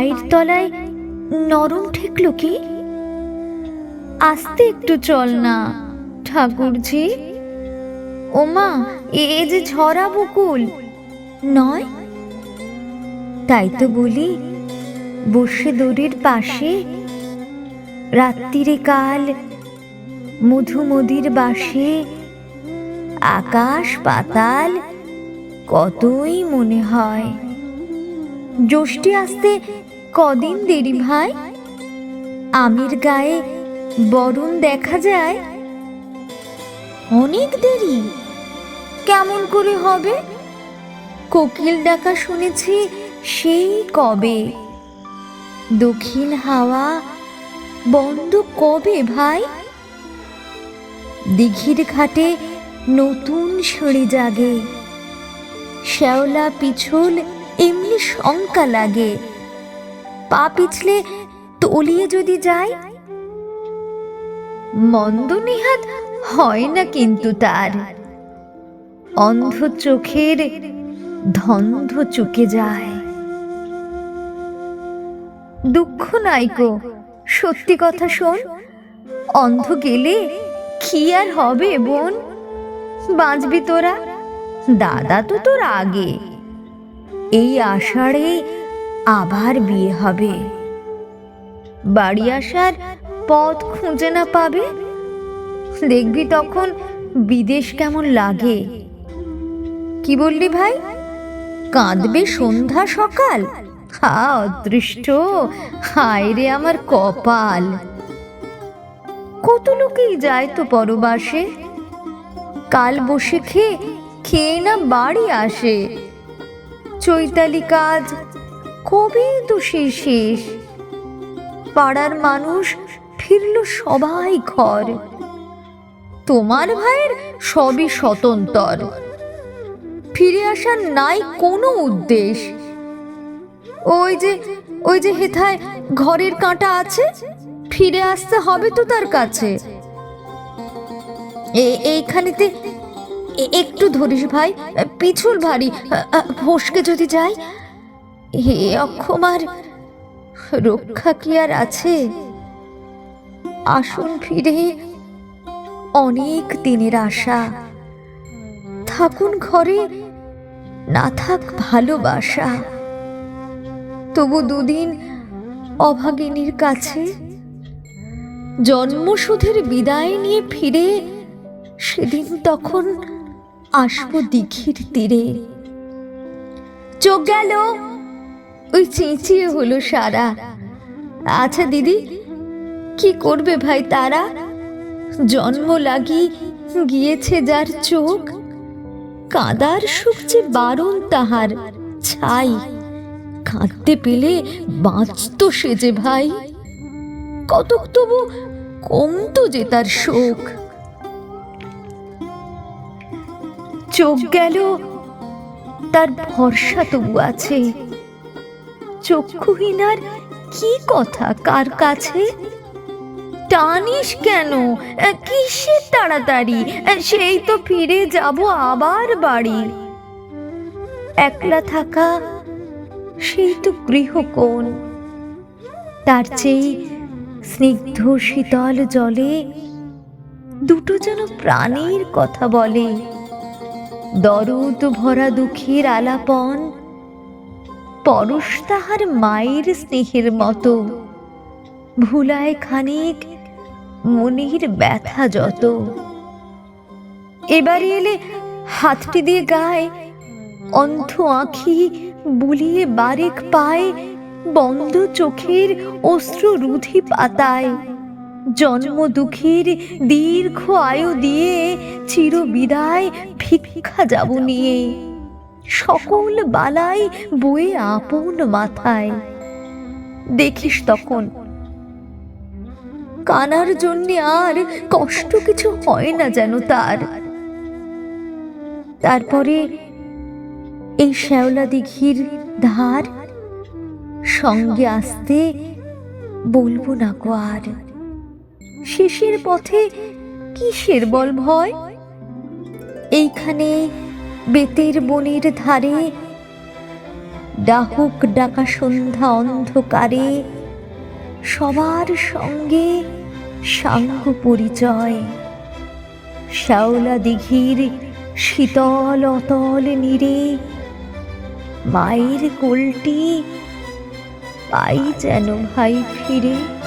পায়ের তলায় নরম ঠেকলো কি? আস্তে একটু চল না, ঠাকুরজি। ওমা এ যে ঝরা বকুল। নয়। তাই তো বলি, বসে দড়ির পাশে রাত্রিরে কাল মধুমদির বাসে আকাশ পাতাল কতই মনে হয়। জ্যৈষ্ঠী আসতে কদিন দেরি ভাই? আমির গায়ে বরণ দেখা যায়? অনেক দেরি। কেমন করে হবে? কোকিল ডাকা শুনেছি সেই কবে? দক্ষিণ হাওয়া বন্ধ কবে ভাই? দিঘির ঘাটে নতুন সরে জাগে। শ্যাওলা, পিছল, এমনি শঙ্কা লাগে। পা পিছলে তলিয়ে যদি যায়? মন্দ নিহাত হয় না কিন্তু তার। অন্ধ চোখের ধন্ধ চুকে যায়। দুঃখ নাইকো সত্যি কথা শোন। অন্ধ গেলে কি আর হবে বোন? বাঁচবি তোরা? দাদা তো তোর আগে। এই আষাঢ়ে আবার বিয়ে হবে। বাড়ি আসার পথ খুঁজে না পাবে? দেখবি তখন বিদেশ কেমন লাগে। কি বললি ভাই? কাঁদবে সন্ধ্যা সকাল? হা, অদৃষ্ট। হায় রে আমার কপাল। কত লোকেই যায় তো পরবাসে? কাল বসে খেয়ে খেয়ে না বাড়ি আসে। চৈতালি কাজ কবে সে শেষ? পাড়ার মানুষ ফিরল সবাই ঘর। তোমার ভাইয়ের সবই স্বতন্তর। ফিরে আসার নাই কোনো উদ্দেশ ওই যে ওই যে হেথায় ঘরের কাঁটা আছে, ফিরে আসতে হবে তো তার কাছে। এইখানেতে একটু ধরিস ভাই, পিছল ভারী ফসকে যদি যাই হে অক্ষমার, রক্ষা কি আর আছে? আসুন ফিরে, অনেক দিনের আশা। থাকুন ঘরে, না থাক ভালোবাসা। তবু দুদিন অভাগিনীর কাছে, জন্মসুধের বিদায় নিয়ে ফিরে, সেদিন তখন আসব দিঘির তীরে। চোখ গেল ওই চেঁচিয়ে হলো সারা। আচ্ছা দিদি, কি করবে ভাই তারা? জন্ম লাগি গিয়েছে যার চোখ। কাদার সুখ যে বারণ তাহার ছাই। কাঁদতে পেলে বাঁচত সে যে ভাই। কতক তবু কমতো যে তার শোক। চোখ গেল, তার ভরসা তবু আছে। চক্ষুহীনার কি কথা কার কাছে? টানিস কেন? কিসের তাড়াতাড়ি? সেই তো ফিরে যাব আবার বাড়ি। একলা থাকা সেই তো গৃহকোণ। তার চেয়ে স্নিগ্ধ শীতল জলে দুটো যেন প্রাণীর কথা বলে। দরদ ভরা দুঃখের আলাপন পরশ তাহার মায়ের স্নেহের মতো। ভুলায় খানিক মনির ব্যথা যত। এবারে এলে হাতটি দিয়ে গায়ে অন্ধ আঁখি বুলিয়ে বারেক পায় বন্ধ চোখের অশ্রু রুধি পাতায় জন্ম দুঃখীর দীর্ঘ আয়ু দিয়ে চির বিদায় ভিক্ষা যাব নিয়ে। সকল বালাই বয়ে আপন মাথায়। দেখিস তখন। কানার জন্যে আর কষ্ট কিছু হয় না যেন তার। তারপরে এই শ্যাওলা দিঘির ধার সঙ্গে আসতে বলব না গো আর। শেষের পথে কিসের বল ভয়? এইখানে বেতের বনের ধারে। ডাহুক ডাকা সন্ধ্যা অন্ধকারে। সবার সঙ্গে সাঙ্গ পরিচয়। শ্যাওলা দিঘির শীতল অতল নীরে। মায়ের কোলটি পাই যেন ভাই ফিরে।